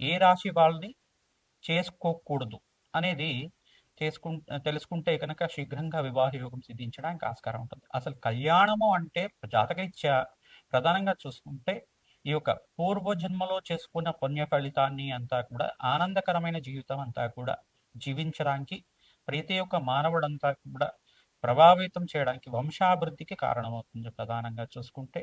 ఏ రాశి వాళ్ళని చేసుకోకూడదు అనేది చేసుకు తెలుసుకుంటే కనుక శీఘ్రంగా వివాహ యోగం సిద్ధించడానికి ఆస్కారం ఉంటుంది. అసలు కళ్యాణము అంటే జాతకరీత్యా ప్రధానంగా చూసుకుంటే ఈ యొక్క పూర్వజన్మలో చేసుకున్న పుణ్య ఫలితాన్ని అంతా కూడా ఆనందకరమైన జీవితం అంతా కూడా జీవించడానికి ప్రతి ఒక్క మానవుడంతా కూడా ప్రభావితం చేయడానికి వంశాభివృద్ధికి కారణమవుతుంది ప్రధానంగా చూసుకుంటే.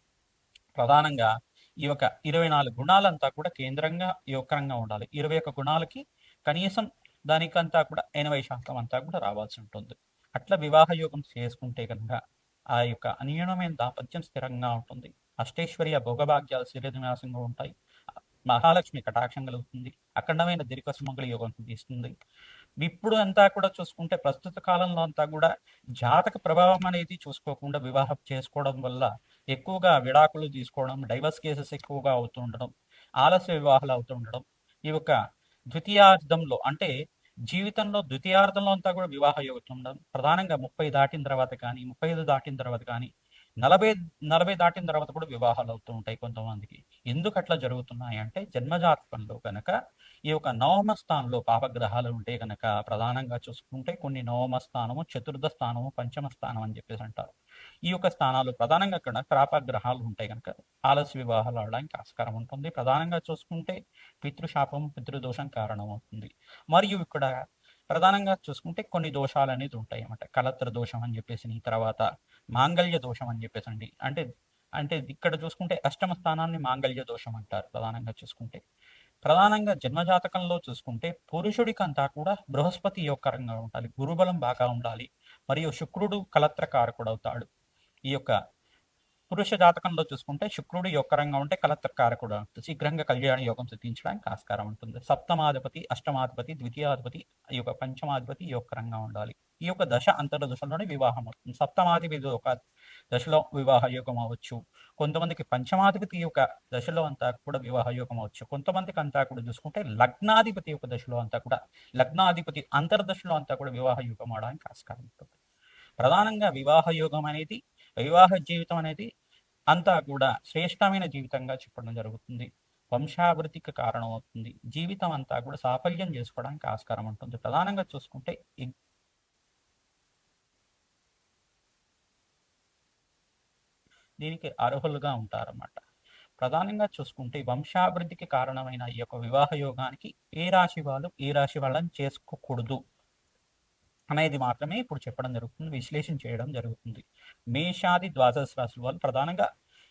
ప్రధానంగా ఈ యొక్క ఇరవై నాలుగు గుణాలంతా కూడా కేంద్రంగా యోగకరంగా ఉండాలి. ఇరవై ఒక్క గుణాలకి కనీసం దానికంతా కూడా ఎనభై శాతం అంతా కూడా రావాల్సి ఉంటుంది. అట్లా వివాహ యోగం చేసుకుంటే కనుక ఆ యొక్క అన్యూనమైన దాంపత్యం స్థిరంగా ఉంటుంది. అష్టేశ్వర్య భోగభాగ్యాలు శరీరవినాశంగా ఉంటాయి. మహాలక్ష్మి కటాక్షం కలుగుతుంది. అఖండమైన దీర్ఘ సుమంగళ యోగం తీస్తుంది ఇప్పుడు అంతా కూడా చూసుకుంటే ప్రస్తుత కాలంలో అంతా కూడా జాతక ప్రభావం అనేది చూసుకోకుండా వివాహం చేసుకోవడం వల్ల ఎక్కువగా విడాకులు తీసుకోవడం డైవర్స్ కేసెస్ ఎక్కువగా అవుతూ ఉండడం ఆలస్య వివాహాలు అవుతూ ఉండడం ఈ యొక్క ద్వితీయార్థంలో అంటే జీవితంలో ద్వితీయార్థంలో అంతా కూడా వివాహ యోగం ఉండడం ప్రధానంగా ముప్పై దాటిన తర్వాత కానీ ముప్పై ఐదు దాటిన తర్వాత కానీ నలభై నలభై దాటిన తర్వాత కూడా వివాహాలు అవుతూ ఉంటాయి కొంతమందికి. ఎందుకు అట్లా జరుగుతున్నాయి అంటే జన్మజాతకంలో కనుక ఈ యొక్క నవమ స్థానంలో పాపగ్రహాలు ఉంటే కనుక ప్రధానంగా చూసుకుంటే కొన్ని నవమ స్థానము చతుర్థ స్థానము పంచమ స్థానం అని చెప్పేసి అంటారు. ఈ యొక్క స్థానాలు ప్రధానంగా క్రాప గ్రహాలు ఉంటాయి కనుక ఆలస్య వివాహాలు ఆడడానికి ఆస్కారం ఉంటుంది. ప్రధానంగా చూసుకుంటే పితృశాపం పితృదోషం కారణమవుతుంది. మరియు ఇక్కడ ప్రధానంగా చూసుకుంటే కొన్ని దోషాలు అనేది ఉంటాయి అన్నమాట. కలత్ర దోషం అని చెప్పేసి తర్వాత మాంగళ్య దోషం అని చెప్పేసి అండి అంటే అంటే ఇక్కడ చూసుకుంటే అష్టమ స్థానాన్ని మాంగళ్య దోషం అంటారు ప్రధానంగా చూసుకుంటే. ప్రధానంగా జన్మజాతకంలో చూసుకుంటే పురుషుడికి అంతా కూడా బృహస్పతి యొక్క యొక్కరంగా ఉండాలి. గురుబలం బాగా ఉండాలి. మరియు శుక్రుడు కలత్రకారకుడు అవుతాడు. ఈ యొక్క పురుష జాతకంలో చూసుకుంటే శుక్రుడు యొక్కరంగా ఉంటే కలత్కారకుడు శీఘ్రంగా కళ్యాణ యోగం సిద్ధించడానికి ఆస్కారం ఉంటుంది. సప్తమాధిపతి అష్టమాధిపతి ద్వితీయాధిపతి ఈ యొక్క పంచమాధిపతి యొక్కరంగా ఉండాలి. ఈ యొక్క దశ అంతర దశలోనే వివాహం అవుతుంది. సప్తమాధిపతి ఒక దశలో వివాహ యోగం అవ్వచ్చు. కొంతమందికి పంచమాధిపతి యొక్క దశలో అంతా కూడా వివాహ యోగం అవ్వచ్చు. కొంతమందికి అంతా కూడా చూసుకుంటే లగ్నాధిపతి యొక్క దశలో అంతా కూడా లగ్నాధిపతి అంతర్దశలో అంతా కూడా వివాహ యోగం అవడానికి ఆస్కారం ఉంటుంది. ప్రధానంగా వివాహ యోగం అనేది వివాహ జీవితం అనేది అంతా కూడా శ్రేష్టమైన జీవితంగా చెప్పడం జరుగుతుంది. వంశాభివృద్ధికి కారణం అవుతుంది జీవితం అంతా కూడా సాఫల్యం చేసుకోవడానికి ఆస్కారం ఉంటుంది. ప్రధానంగా చూసుకుంటే దీనికి అర్హులుగా ఉంటారన్నమాట. ప్రధానంగా చూసుకుంటే వంశాభివృద్ధికి కారణమైన ఈ యొక్క వివాహ యోగానికి ఏ రాశి వాళ్ళు ఏ రాశి వాళ్ళని చేసుకోకూడదు. అనేది మాత్రమే ఇప్పుడు చెప్పడం జరుగుతుంది విశ్లేషణ చేయడం జరుగుతుంది. మేషాది ద్వాదశ రాశుల వాళ్ళు ప్రధానంగా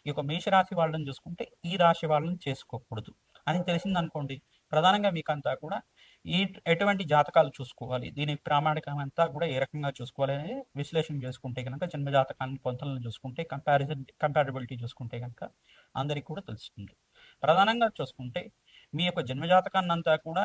ఈ యొక్క మేషరాశి వాళ్ళని చూసుకుంటే ఈ రాశి వాళ్ళని చేసుకోకూడదు. అని తెలిసింది అనుకోండి ప్రధానంగా మీకు అంతా కూడా ఈ ఎటువంటి జాతకాలు చూసుకోవాలి దీని ప్రామాణికం అంతా కూడా ఏ రకంగా చూసుకోవాలి అనేది విశ్లేషణ చేసుకుంటే కనుక జన్మ జాతకాన్ని పొంతలను చూసుకుంటే కంపారిజన్ కంపారిబిలిటీ చూసుకుంటే కనుక అందరికీ కూడా తెలుస్తుంది. ప్రధానంగా చూసుకుంటే మీ యొక్క జన్మ జాతకాన్ని అంతా కూడా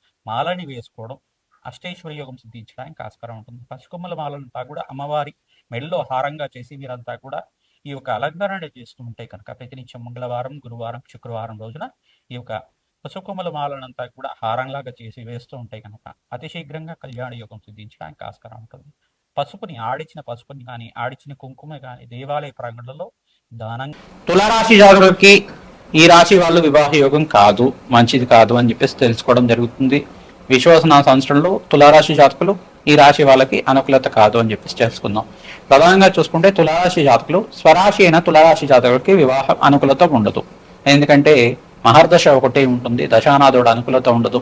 మాలని వేసుకోవడం అష్టైశ్వర్య యోగం సిద్ధించడానికి ఆస్కారం ఉంటుంది. పసుకొమ్మల మాలంతా కూడా అమ్మవారి మెడలో హారంగా చేసి మీరంతా కూడా ఈ యొక్క అలంకరణ చేస్తూ ఉంటే కనుక ప్రతినిత్యం మంగళవారం గురువారం శుక్రవారం రోజున ఈ యొక్క పసుకొమ్మల మాలనంతా కూడా హారంలాగా చేసి వేస్తూ ఉంటే కనుక అతి శీఘ్రంగా కళ్యాణ యోగం సిద్ధించడానికి ఆస్కారం ఉంటుంది. పసుపుని ఆడిచిన పసుపుని కానీ ఆడిచిన కుంకుమ కానీ దేవాలయ ప్రాంగణంలో దానంగా తులారాశి జాతకులకి ఈ రాశి వాళ్ళు వివాహ యోగం కాదు మంచిది కాదు అని చెప్పేసి తెలుసుకోవడం జరుగుతుంది. విశ్వాసన సంవత్సరంలో తులారాశి జాతకులు ఈ రాశి వాళ్ళకి అనుకూలత కాదు అని చెప్పేసి తెలుసుకుందాం. ప్రధానంగా చూసుకుంటే తులారాశి జాతకులు స్వరాశి అయిన తులారాశి జాతకులకి వివాహ అనుకూలత ఉండదు. ఎందుకంటే మహర్దశ ఒకటే ఉంటుంది దశానాథుడు అనుకూలత ఉండదు.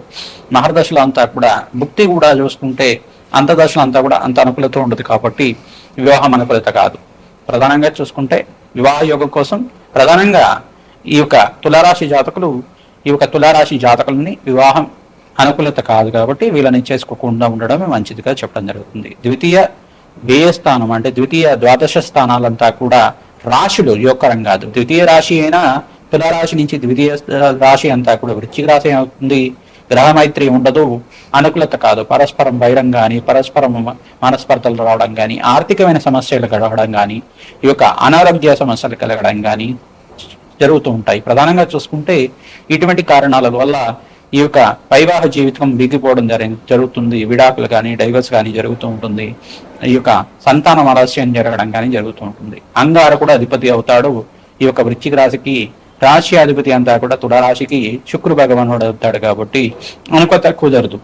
మహర్దశలో అంతా కూడా భుక్తి కూడా చూసుకుంటే అంతదశలో అంతా కూడా అంత అనుకూలత ఉండదు కాబట్టి వివాహం అనుకూలత కాదు. ప్రధానంగా చూసుకుంటే వివాహ యోగం కోసం ప్రధానంగా ఈ యొక్క తులారాశి జాతకులు ఈ యొక్క తులారాశి జాతకులని వివాహం అనుకూలత కాదు కాబట్టి వీళ్ళని చేసుకోకుండా ఉండడమే మంచిదిగా చెప్పడం జరుగుతుంది. ద్వితీయ వ్యయ స్థానం అంటే ద్వితీయ ద్వాదశ స్థానాలంతా కూడా రాశులు యోగకరం కాదు. ద్వితీయ రాశి అయినా తులారాశి నుంచి ద్వితీయ రాశి అంతా కూడా వృశ్చిక రాశి అవుతుంది. గ్రహమైత్రి ఉండదు అనుకూలత కాదు. పరస్పరం వైరం కానీ పరస్పరం మనస్పర్ధలు రావడం కానీ ఆర్థికమైన సమస్యలు కలగడం కానీ ఈ యొక్క అనారోగ్య సమస్యలు కలగడం కానీ జరుగుతూ ఉంటాయి. ప్రధానంగా చూసుకుంటే ఇటువంటి కారణాల వల్ల ఈ యొక్క వైవాహ జీవితం బిగిపోవడం జరి- జరుగుతుంది. విడాకులు కానీ డైవర్స్ కానీ జరుగుతూ ఉంటుంది. ఈ యొక్క సంతానం ఆలస్యం జరగడం కానీ జరుగుతూ ఉంటుంది. అంగార కూడా అధిపతి అవుతాడు. ఈ యొక్క వృశ్చిక రాశికి రాశి అధిపతి అంతా కూడా తులారాశికి శుక్రు భగవానుడు అవుతాడు కాబట్టి అనుకూలత కుదరదు.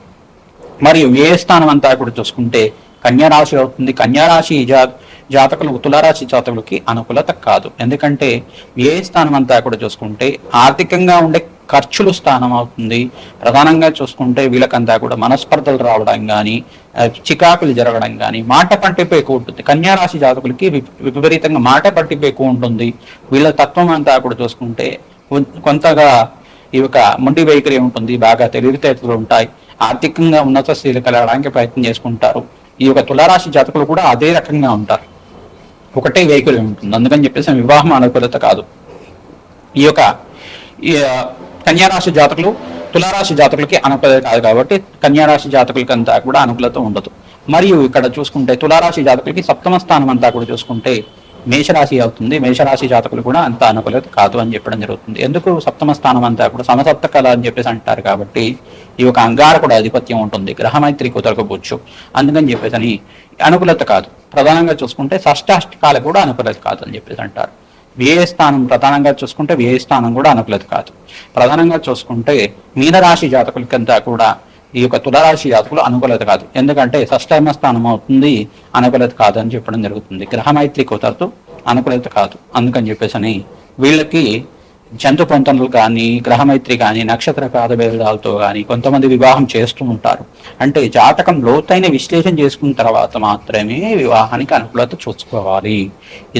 మరియు ఏ స్థానం అంతా కూడా చూసుకుంటే కన్యారాశి అవుతుంది. కన్యారాశి జా జాతకులు తులారాశి జాతకులకి అనుకూలత కాదు. ఎందుకంటే ఏ స్థానం అంతా కూడా చూసుకుంటే ఆర్థికంగా ఉండే ఖర్చులు స్థానం అవుతుంది. ప్రధానంగా చూసుకుంటే వీళ్ళకంతా కూడా మనస్పర్ధలు రావడం కానీ చికాకులు జరగడం కానీ మాట పట్టింపు ఎక్కువ ఉంటుంది. కన్యారాశి జాతకులకి వి- విపరీతంగా మాట పట్టింపు ఎక్కువ ఉంటుంది. వీళ్ళ తత్వం అంతా కూడా చూసుకుంటే కొంతగా ఈ యొక్క మొండి వైఖరి ఉంటుంది. బాగా తెలివితేటలు ఉంటాయి. ఆర్థికంగా ఉన్నత స్థితికి కలగడానికి ప్రయత్నం చేసుకుంటారు. ఈ యొక్క తులారాశి జాతకులు కూడా అదే రకంగా ఉంటారు. ఒకటే వైఖరి ఉంటుంది. అందుకని చెప్పేసి వివాహం అనుకూలత కాదు. ఈ యొక్క కన్యారాశి జాతకులు తులారాశి జాతకులకి అనుకూలత కాదు కాబట్టి కన్యారాశి జాతకులకంతా కూడా అనుకూలత ఉండదు. మరియు ఇక్కడ చూసుకుంటే తులారాశి జాతకులకి సప్తమ స్థానం అంతా కూడా చూసుకుంటే మేషరాశి అవుతుంది. మేషరాశి జాతకులు కూడా అంత అనుకూలత కాదు అని చెప్పడం జరుగుతుంది. ఎందుకు? సప్తమ స్థానం అంతా కూడా సమసప్త కళ అని చెప్పేసి అంటారు కాబట్టి ఈ యొక్క అంగార కూడా ఆధిపత్యం ఉంటుంది. గ్రహమైత్రి కుదరకపోవచ్చు. అందుకని చెప్పేసి అని అనుకూలత కాదు. ప్రధానంగా చూసుకుంటే షష్టాష్టకాలు కూడా అనుకూలత కాదు అని చెప్పేసి అంటారు. వ్యయ స్థానం ప్రధానంగా చూసుకుంటే వ్యయ స్థానం కూడా అనుకూలత కాదు. ప్రధానంగా చూసుకుంటే మీనరాశి జాతకులకంతా కూడా ఈ యొక్క తులరాశి జాతకులు అనుకూలత కాదు. ఎందుకంటే షష్టమ స్థానం అవుతుంది అనుకూలత కాదు అని చెప్పడం జరుగుతుంది. గ్రహమైత్రి కుదరదు అనుకూలత కాదు. అందుకని చెప్పేసి అని వీళ్ళకి జంతు పొంతనలు కానీ గ్రహమైత్రి కానీ నక్షత్ర భేదాలతో కానీ కొంతమంది వివాహం చేస్తూ ఉంటారు. అంటే జాతకం లోతైన విశ్లేషణ చేసుకున్న తర్వాత మాత్రమే వివాహానికి అనుకూలత చూసుకోవాలి.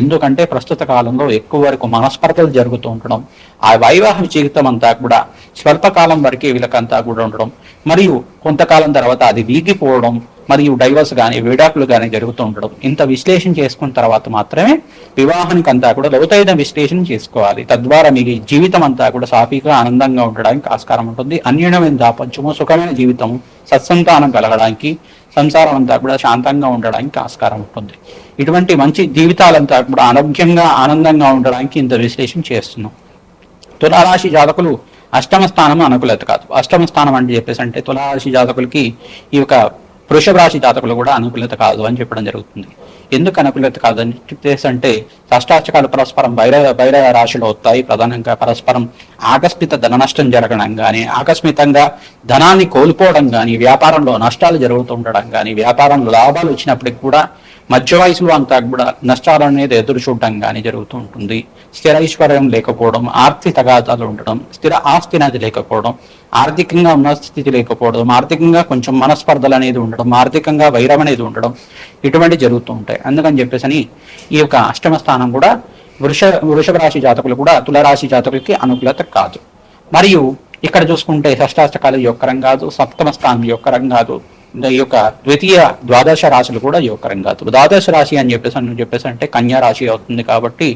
ఎందుకంటే ప్రస్తుత కాలంలో ఎక్కువ వరకు మనస్పర్ధలు జరుగుతూ ఉండడం ఆ వైవాహిక జీవితం అంతా కూడా స్వల్పకాలం వరకే వీళ్ళకంతా కూడా ఉండడం మరియు కొంతకాలం తర్వాత అది వీగిపోవడం మరియు డైవర్స్ కానీ విడాకులు కానీ జరుగుతూ ఉండడం. ఇంత విశ్లేషణ చేసుకున్న తర్వాత మాత్రమే వివాహానికి అంతా కూడా లోతైన విశ్లేషణ చేసుకోవాలి. తద్వారా మీ జీవితం అంతా కూడా సాఫీగా ఆనందంగా ఉండడానికి ఆస్కారం ఉంటుంది. అన్యూనమైన దాపంచము సుఖమైన జీవితం సత్సంతానం కలగడానికి సంసారం అంతా కూడా శాంతంగా ఉండడానికి ఆస్కారం ఉంటుంది. ఇటువంటి మంచి జీవితాలంతా కూడా ఆరోగ్యంగా ఆనందంగా ఉండడానికి ఇంత విశ్లేషణ చేస్తున్నాం. తులారాశి జాతకులు అష్టమ స్థానం అనుకూలత కాదు. అష్టమ స్థానం అంటే చెప్పేసి అంటే తులారాశి జాతకులకి ఈ యొక్క వృషభ రాశి జాతకులు కూడా అనుకూలత కాదు అని చెప్పడం జరుగుతుంది. ఎందుకు అనుకూలత కాదు అని చెప్పేసి అంటే పరస్పరం బైర బైర రాశిలో వస్తాయి. ప్రధానంగా పరస్పరం ఆకస్మిక ధన నష్టం జరగడం కానీ ఆకస్మికంగా ధనాన్ని కోల్పోవడం కానీ వ్యాపారంలో నష్టాలు జరుగుతూ ఉండడం కానీ వ్యాపారంలో లాభాలు వచ్చినప్పటికి కూడా మధ్య వయసులో అంతా కూడా నష్టాలు అనేది ఎదురు చూడడం కానీ జరుగుతూ ఉంటుంది స్థిర ఐశ్వర్యం లేకపోవడం ఆర్థిక తగాదాలు ఉండడం స్థిర ఆస్తి అనేది లేకపోవడం ఆర్థికంగా ఉన్న స్థితి లేకపోవడం ఆర్థికంగా కొంచెం మనస్పర్ధలు అనేది ఉండడం ఆర్థికంగా వైరం అనేది ఉండడం ఇటువంటి జరుగుతూ ఉంటాయి. అందుకని చెప్పేసి ఈ యొక్క అష్టమ స్థానం కూడా వృష వృషభ రాశి జాతకులు కూడా తులరాశి జాతకులకి అనుకూలత కాదు. మరియు ఇక్కడ చూసుకుంటే షష్టాష్టకాల యొక్క కాదు సప్తమ స్థానం యొక్క కాదు ఈ యొక్క ద్వితీయ ద్వాదశ రాశులు కూడా యొక్కరం కాదు ద్వాదశ రాశి అని చెప్పేసి అని చెప్పేసి అంటే కన్యా రాశి అవుతుంది కాబట్టి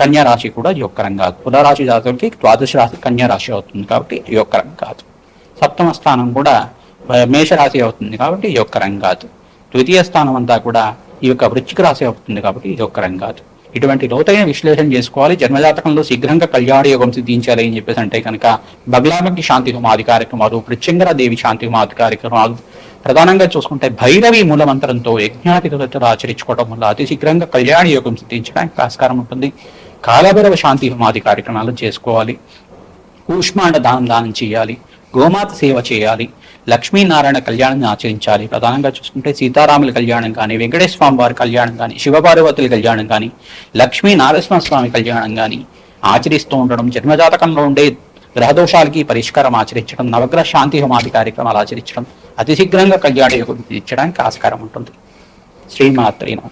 కన్యా రాశి కూడా యొక్క రంగాదు పునరాశి జాతకులకి ద్వాదశ రాశి కన్యా రాశి అవుతుంది కాబట్టి ఈ యొక్క రంగాతు సప్తమ స్థానం కూడా మేషరాశి అవుతుంది కాబట్టి యొక్క రంగాదు ద్వితీయ స్థానం అంతా కూడా ఈ యొక్క వృచ్చిక రాశి అవుతుంది కాబట్టి ఈ యొక్క రంగాతు ఇటువంటి లోతైన విశ్లేషణ చేసుకోవాలి. జన్మజాతకంలో శీఘ్రంగా కళ్యాణ యోగం సిద్ధించాలి అని చెప్పేసి అంటే కనుక బగ్లామకి శాంతి హోమాది కార్యక్రమాలు పృచ్ఛంగర దేవి శాంతి హోమాది కార్యక్రమాలు ప్రధానంగా చూసుకుంటే భైరవి మూలమంత్రంతో యజ్ఞాతిథులతో ఆచరించుకోవడం వల్ల అతి శీఘ్రంగా కళ్యాణ యోగం సిద్ధించడానికి ఆస్కారం ఉంటుంది. కాలభైరవ శాంతి హోమాది కార్యక్రమాలు చేసుకోవాలి. కూష్మాండ దానం దానం చేయాలి. గోమాత సేవ చేయాలి. లక్ష్మీనారాయణ కళ్యాణాన్ని ఆచరించాలి. ప్రధానంగా చూసుకుంటే సీతారాముల కళ్యాణం కానీ వెంకటేశ్వర స్వామి వారి కళ్యాణం కానీ శివపార్వతుల కళ్యాణం కానీ లక్ష్మీ నారసింహ స్వామి కళ్యాణం కానీ ఆచరిస్తూ ఉండడం జన్మజాతకంలో ఉండే గ్రహదోషాలకి పరిష్కారం ఆచరించడం నవగ్రహ శాంతి హోమాది కార్యక్రమాలు ఆచరించడం అతి శీఘ్రంగా కళ్యాణ యోగం ఇచ్చడానికి ఆస్కారం ఉంటుంది. శ్రీమాత్రీనం.